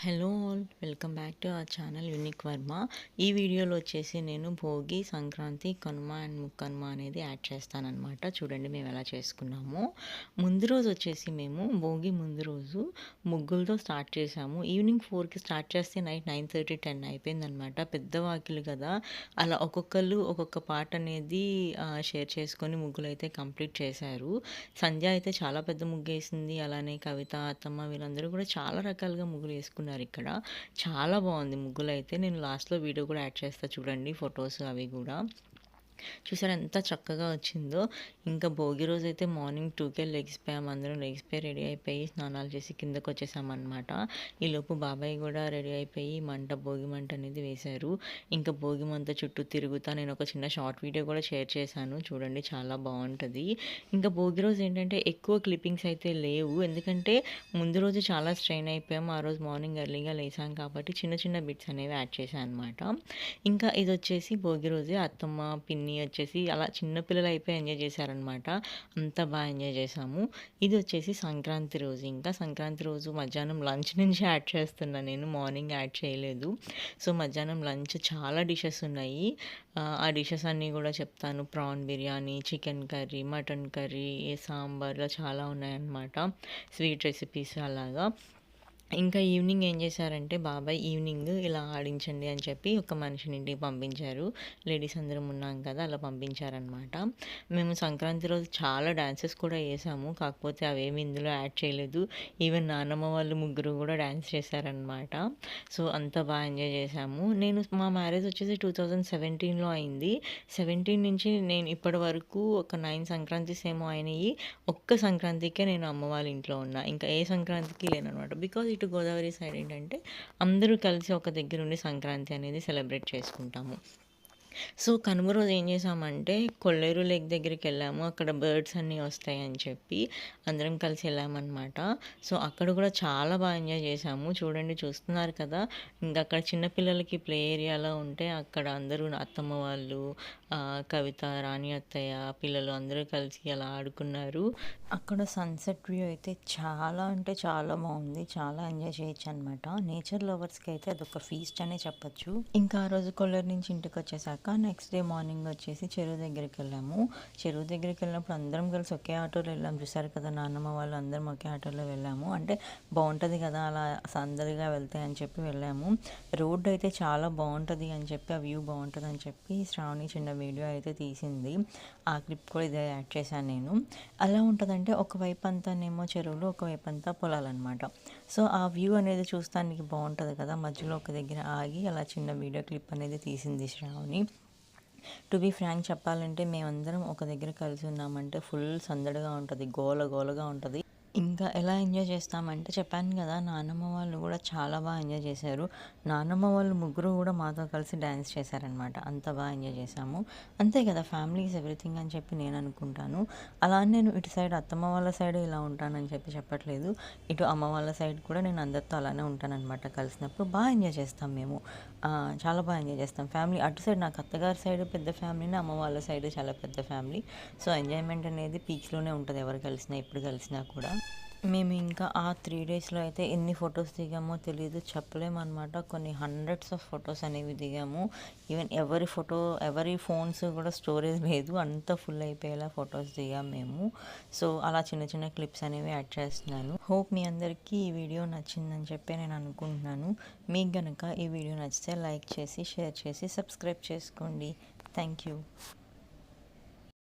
Hello all welcome back to our channel unique Varma. ఈ వీడియోలో వచ్చేసి నేను భోగి సంక్రాంతి కనుమ అండ్ ముక్కనుమ అనేది యాడ్ చేస్తానన్నమాట. చూడండి మేము ఎలా చేసుకున్నాము. ముందు రోజు వచ్చేసి మేము భోగి ముందు రోజు ముగ్గులతో స్టార్ట్ చేసాము ఈవినింగ్ ఫోర్కి స్టార్ట్ చేస్తే నైట్ నైన్ థర్టీ టెన్ అయిపోయిందనమాట పెద్ద వాకిలు కదా. అలా ఒక్కొక్కరు ఒక్కొక్క పాట అనేది షేర్ చేసుకొని ముగ్గులు అయితే కంప్లీట్ చేశారు. సంధ్య అయితే చాలా పెద్ద ముగ్గు వేసింది. అలానే కవిత అత్తమ్మ వీళ్ళందరూ కూడా చాలా రకాలుగా ముగ్గులు వేసుకున్నారు. ఇక్కడ. చాలా బాగుంది ముగ్గులు అయితే నేను లాస్ట్లో వీడియో కూడా యాడ్ చేస్తా చూడండి ఫొటోస్ అవి కూడా. చూసారు ఎంత చక్కగా వచ్చిందో. ఇంకా భోగి రోజు అయితే మార్నింగ్ టూకే లెగిసిపోయాం. అందరం లెగిసిపోయి రెడీ అయిపోయి స్నానాలు చేసి కిందకు వచ్చేసామన్నమాట. ఈలోపు బాబాయ్ కూడా రెడీ అయిపోయి మంట భోగి మంట అనేది వేశారు. ఇంకా భోగి మంట చుట్టూ తిరుగుతా నేను ఒక చిన్న షార్ట్ వీడియో కూడా షేర్ చేశాను. చూడండి చాలా బాగుంటుంది. ఇంకా భోగి రోజు ఏంటంటే ఎక్కువ క్లిప్పింగ్స్ అయితే లేవు. ఎందుకంటే ముందు రోజు చాలా స్ట్రెయిన్ అయిపోయాము ఆ రోజు మార్నింగ్ ఎర్లీగా లేసాం కాబట్టి చిన్న చిన్న బిట్స్ అనేవి యాడ్ చేశాను అనమాట ఇంకా ఇది వచ్చేసి భోగి రోజే అత్తమ్మ పిన్ని అవన్నీ వచ్చేసి అలా చిన్నపిల్లలు అయిపోయి ఎంజాయ్ చేశారనమాట అంత బాగా ఎంజాయ్ చేసాము ఇది వచ్చేసి సంక్రాంతి రోజు. ఇంకా సంక్రాంతి రోజు మధ్యాహ్నం లంచ్ నుంచి యాడ్ చేస్తున్నాను నేను. మార్నింగ్ యాడ్ చేయలేదు. సో మధ్యాహ్నం లంచ్ చాలా డిషెస్ ఉన్నాయి. ఆ డిషెస్ అన్నీ కూడా చెప్తాను. Prawn biryani chicken curry mutton curry సాంబార్లో చాలా ఉన్నాయన్నమాట. స్వీట్ రెసిపీస్ అలాగా. ఇంకా ఈవినింగ్ ఏం చేశారంటే బాబాయ్ ఈవినింగ్ ఇలా ఆడించండి అని చెప్పి ఒక మనిషిని ఇంటికి పంపించారు. లేడీస్ అందరం ఉన్నాం కదా అలా పంపించారనమాట మేము సంక్రాంతి రోజు చాలా డ్యాన్సెస్ కూడా వేసాము కాకపోతే అవేమి ఇందులో యాడ్ చేయలేదు. ఈవెన్ నానమ్మ వాళ్ళు ముగ్గురు కూడా డ్యాన్స్ చేశారనమాట సో అంత బాగా ఎంజాయ్ చేశాము. నేను మా మ్యారేజ్ వచ్చేసి టూ థౌజండ్ సెవెంటీన్లో అయింది. సెవెంటీన్ నుంచి నేను ఇప్పటి వరకు ఒక నైన్ సంక్రాంతిస్ ఏమో అయినాయి. ఒక్క సంక్రాంతికే నేను అమ్మ వాళ్ళ ఇంట్లో ఉన్నా. ఇంకా ఏ సంక్రాంతికి లేనమాట బికాజ్ ఇటు గోదావరి సైడ్ ఏంటంటే అందరూ కలిసి ఒక దగ్గర ఉండి సంక్రాంతి అనేది సెలబ్రేట్ చేసుకుంటాము. సో కనుమ రోజు ఏం చేసామంటే కొల్లేరు లేక్ దగ్గరికి వెళ్ళాము అక్కడ బర్డ్స్ అన్నీ వస్తాయని చెప్పి అందరం కలిసి వెళ్ళామన్నమాట. సో అక్కడ కూడా చాలా బాగా ఎంజాయ్ చేసాము. చూడండి చూస్తున్నారు కదా. ఇంకా అక్కడ చిన్నపిల్లలకి ప్లే ఏరియాలో ఉంటే అక్కడ అందరూ అత్తమ్మ వాళ్ళు కవిత రాణి అత్తయ్య పిల్లలు అందరూ కలిసి అలా ఆడుకున్నారు. అక్కడ సన్సెట్ వ్యూ అయితే చాలా అంటే చాలా బాగుంది. చాలా ఎంజాయ్ చేయొచ్చు అనమాట నేచర్ లవర్స్కి అయితే అదొక ఫీస్ట్ అనే చెప్పచ్చు. ఇంకా ఆ రోజు కొల్లూరు నుంచి ఇంటికి వచ్చేసాక నెక్స్ట్ డే మార్నింగ్ వచ్చేసి చెరువు దగ్గరికి వెళ్ళాము. చెరువు దగ్గరికి వెళ్ళినప్పుడు అందరం కలిసి ఒకే ఆటోలో వెళ్ళాము చూసారు కదా నాన్నమ్మ వాళ్ళు అందరం ఒకే ఆటోలో వెళ్ళాము. అంటే బాగుంటుంది కదా అలా సందడిగా వెళ్తాయి అని చెప్పి వెళ్ళాము. రోడ్డు అయితే చాలా బాగుంటుంది అని చెప్పి ఆ వ్యూ బాగుంటుంది అని చెప్పి శ్రావణి చిన్న వీడియో అయితే తీసింది. ఆ క్లిప్ కూడా ఇదే యాడ్ చేశాను నేను. అలా ఉంటుందంటే ఒకవైపు అంతానేమో చెరువులు ఒకవైపు అంతా పొలాలన్నమాట. సో ఆ వ్యూ అనేది చూస్తానికి బాగుంటుంది కదా. మధ్యలో ఒక దగ్గర ఆగి అలా చిన్న వీడియో క్లిప్ అనేది తీసింది శ్రావణి. టు బీ ఫ్రాంక్ చెప్పాలంటే మేమందరం ఒక దగ్గర కలిసి ఉన్నామంటే ఫుల్ సందడిగా ఉంటుంది గోల గోలగా ఉంటుంది. ఇంకా ఎలా ఎంజాయ్ చేస్తామంటే చెప్పాను కదా నాన్నమ్మ వాళ్ళు కూడా చాలా బాగా ఎంజాయ్ చేశారు. నాన్నమ్మ వాళ్ళు ముగ్గురు కూడా మాతో కలిసి డ్యాన్స్ చేశారనమాట అంత బాగా ఎంజాయ్ చేశాము. అంతే కదా ఫ్యామిలీ ఈజ్ ఎవ్రీథింగ్ అని చెప్పి నేను అనుకుంటాను. అలా నేను ఇటు సైడ్ అత్తమ్మ వాళ్ళ సైడ్ ఇలా ఉంటానని చెప్పి చెప్పట్లేదు. ఇటు అమ్మ వాళ్ళ సైడ్ కూడా నేను అందరితో అలానే ఉంటానన్నమాట కలిసినప్పుడు. బాగా ఎంజాయ్ చేస్తాం మేము. చాలా బాగా ఎంజాయ్ చేస్తాం. ఫ్యామిలీ అటు సైడ్ నాకు అత్తగారి సైడ్ పెద్ద ఫ్యామిలీనే అమ్మ వాళ్ళ సైడ్ చాలా పెద్ద ఫ్యామిలీ. సో ఎంజాయ్మెంట్ అనేది పీక్స్లోనే ఉంటుంది ఎవరు కలిసినా ఎప్పుడు కలిసినా కూడా. మేము ఇంకా ఆ త్రీ డేస్లో అయితే ఎన్ని ఫొటోస్ దిగామో తెలియదు చెప్పలేమన్నమాట. కొన్ని హండ్రెడ్స్ ఆఫ్ ఫొటోస్ అనేవి దిగాము. ఈవెన్ ఎవరి ఫోటో ఎవరి ఫోన్స్ కూడా స్టోరేజ్ లేదు. అంత ఫుల్ అయిపోయేలా ఫొటోస్ దిగాము మేము. సో అలా చిన్న చిన్న క్లిప్స్ అనేవి యాడ్ చేస్తున్నాను. హోప్ మీ అందరికీ ఈ వీడియో నచ్చిందని చెప్పి నేను అనుకుంటున్నాను. మీకు కనుక ఈ వీడియో నచ్చితే లైక్ చేసి షేర్ చేసి సబ్స్క్రైబ్ చేసుకోండి. Thank you